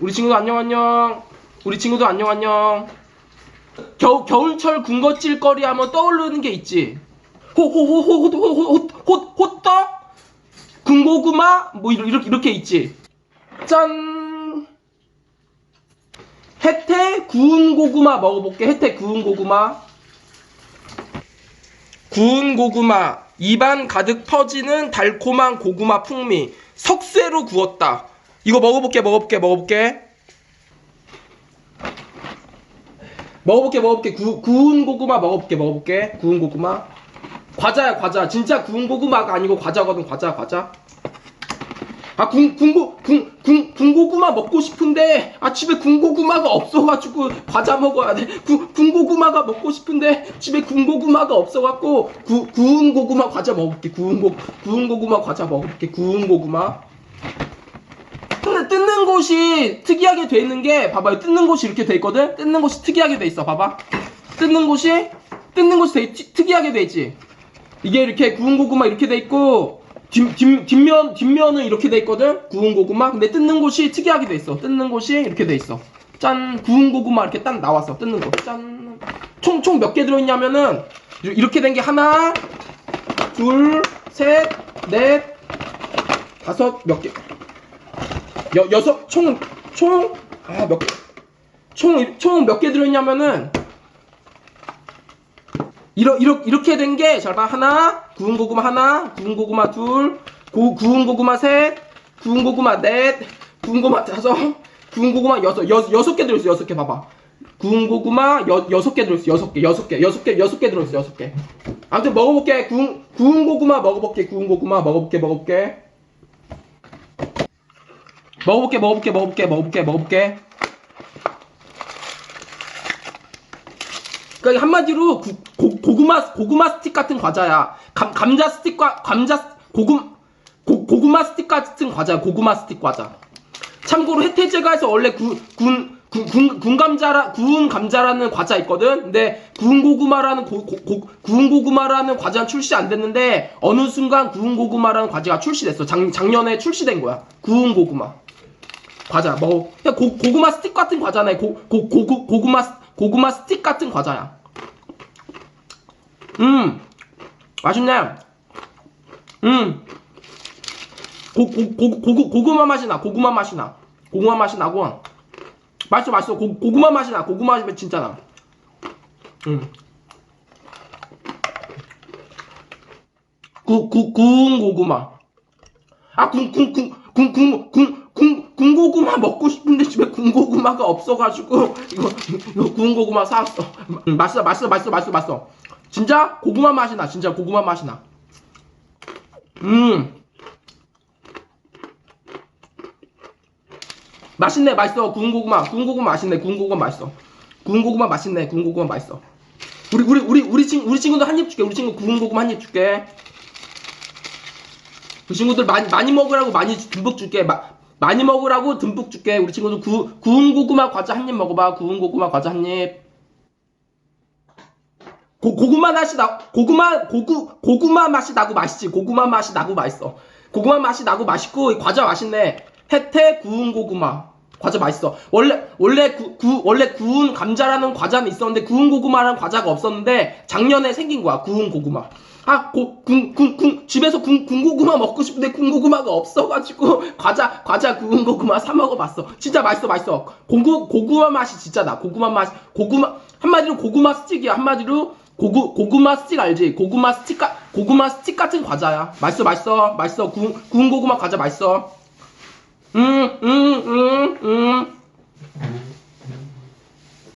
우리 친구도 안녕 안녕. 우리 친구도 안녕 안녕. 겨, 겨울철 군것질 거리 하면 떠오르는 게 있지. 호호호호호호호호 호떡 군고구마 뭐 이렇게 이렇게, 이렇게 있지. 짠. 혜태 구운 고구마 먹어볼게. 혜태 구운 고구마. 구운 고구마. 입안 가득 퍼지는 달콤한 고구마 풍미. 석쇠로 구웠다. 이거 먹어볼게, 먹어볼게, 먹어볼게. 먹어볼게, 먹어볼게. 구, 구운 고구마 먹어볼게, 먹어볼게. 구운 고구마. 과자야, 과자. 진짜 구운 고구마가 아니고 과자거든, 과자, 과자. 아, 군, 군고, 군, 군, 군고구마 먹고 싶은데, 아, 집에 군고구마가 없어가지고, 과자 먹어야 돼. 구, 군고구마가 먹고 싶은데, 집에 군고구마가 없어갖고, 구, 구운 고구마 과자 먹을게. 구운 고, 구운 고구마 과자 먹을게. 구운 고구마. 근데 뜯는 곳이 특이하게 돼 있는 게, 봐봐요. 뜯는 곳이 이렇게 돼 있거든? 뜯는 곳이 특이하게 돼 있어. 봐봐. 뜯는 곳이, 뜯는 곳이 되게 특- 특이하게 돼 있지? 이게 이렇게 구운 고구마 이렇게 돼 있고 뒷, 뒷, 뒷면 뒷면은 이렇게 돼 있거든 구운 고구마 근데 뜯는 곳이 특이하게 돼 있어 뜯는 곳이 이렇게 돼 있어 짠 구운 고구마 이렇게 딱 나왔어 뜯는 거짠총 총 몇 개 들어있냐면은 이- 이렇게 된 게 하나 둘 셋 넷 다섯 몇 개 여섯 총 총 아 몇 개 총 총 몇 개 들어있냐면은 이러, 이러, 이렇게 된 게, 잘 봐. 하나, 구운 고구마 하나, 구운 고구마 둘, 고, 구운 고구마 셋, 구운 고구마 넷, 구운 고구마 다섯, 구운 고구마 여섯, 여, 여섯 개 들어있어, 여섯 개 봐봐. 구운 고구마 여, 여섯 개 들어있어, 여섯 개, 여섯 개, 여섯 개, 여섯 개 들어있어, 여섯 개. 아무튼 먹어볼게. 구운, 구운 고구마 먹어볼게, 구운 고구마 먹어볼게, 먹어볼게. 먹어볼게, 먹어볼게, 먹어볼게, 먹어볼게, 먹어볼게. 그러니까 한마디로 구- 고, 고구마 고구마 스틱 같은 과자야. 감, 감자 스틱과 감자 고구 고, 고구마 스틱 같은 과자야. 고구마 스틱 과자. 참고로 혜태제가에서 원래 구, 군, 군, 군, 군 감자라 구운 감자라는 과자 있거든. 근데 구운 고구마라는 고, 고, 고- 구운 고구마라는 과자는 출시 안 됐는데 어느 순간 구운 고구마라는 과자가 출시됐어. 작, 작년에 출시된 거야. 구운 고구마. 과자 먹어. 그냥 고, 고구마 스틱 같은 과자네. 고, 고, 고, 고, 고구마 스- 고구마 스틱 같은 과자야. 음, 맛있네. 음, 고, 고, 고, 고, 고구마 맛이 나. 고구마 맛이 나. 고구마 맛이 나고. 맛있어, 맛있어. 고, 고구마 맛이 나. 고구마 맛이 진짜 나. 음. 구, 구, 구운 고구마. 아, 군, 군, 군, 군, 군, 군, 군, 군고구마 먹고 싶은데 집에 군고구마가 없어가지고, 이거, 이거 구운 고구마 사왔어. 음, 맛있어, 맛있어, 맛있어, 맛있어, 맛있어. 진짜 고구마 맛이 나, 진짜 고구마 맛이 나. 음. 맛있네, 맛있어. 구운 고구마, 구운 고구마 맛있네, 구운 고구마 맛있어. 구운 고구마 맛있네, 구운 고구마 맛있어. 우리, 우리, 우리, 우리 친, 우리 친구도 한 입 줄게. 우리 친구 구운 고구마 한 입 줄게. 그 친구들 많이 많이 먹으라고 많이 듬뿍 줄게. 마, 많이 먹으라고 듬뿍 줄게. 우리 친구들 구, 구운 고구마 과자 한 입 먹어봐. 구운 고구마 과자 한 입. 고, 고구마 맛이 나 고구마 고구 고구마 맛이 나고 맛있지. 고구마 맛이 나고 맛있어. 고구마 맛이 나고 맛있고 이 과자 맛있네. 혜태 구운 고구마. 과자 맛있어. 원래 원래 구, 구- 원래 구운 감자라는 과자는 있었는데 구운 고구마라는 과자가 없었는데 작년에 생긴 거야. 구운 고구마. 아, 고, 군, 군, 군, 집에서 군, 군고구마 먹고 싶은데 군고구마가 없어가지고 과자, 과자 구운 고구마 사 먹어봤어. 진짜 맛있어, 맛있어. 고구, 고구마 맛이 진짜 나. 고구마 맛, 고구마, 한마디로 고구마 스틱이야. 한마디로 고구, 고구마 스틱 알지? 고구마 스틱, 가, 고구마 스틱 같은 과자야. 맛있어, 맛있어, 맛있어. 구, 구운 고구마 과자 맛있어. 음, 음, 음, 음.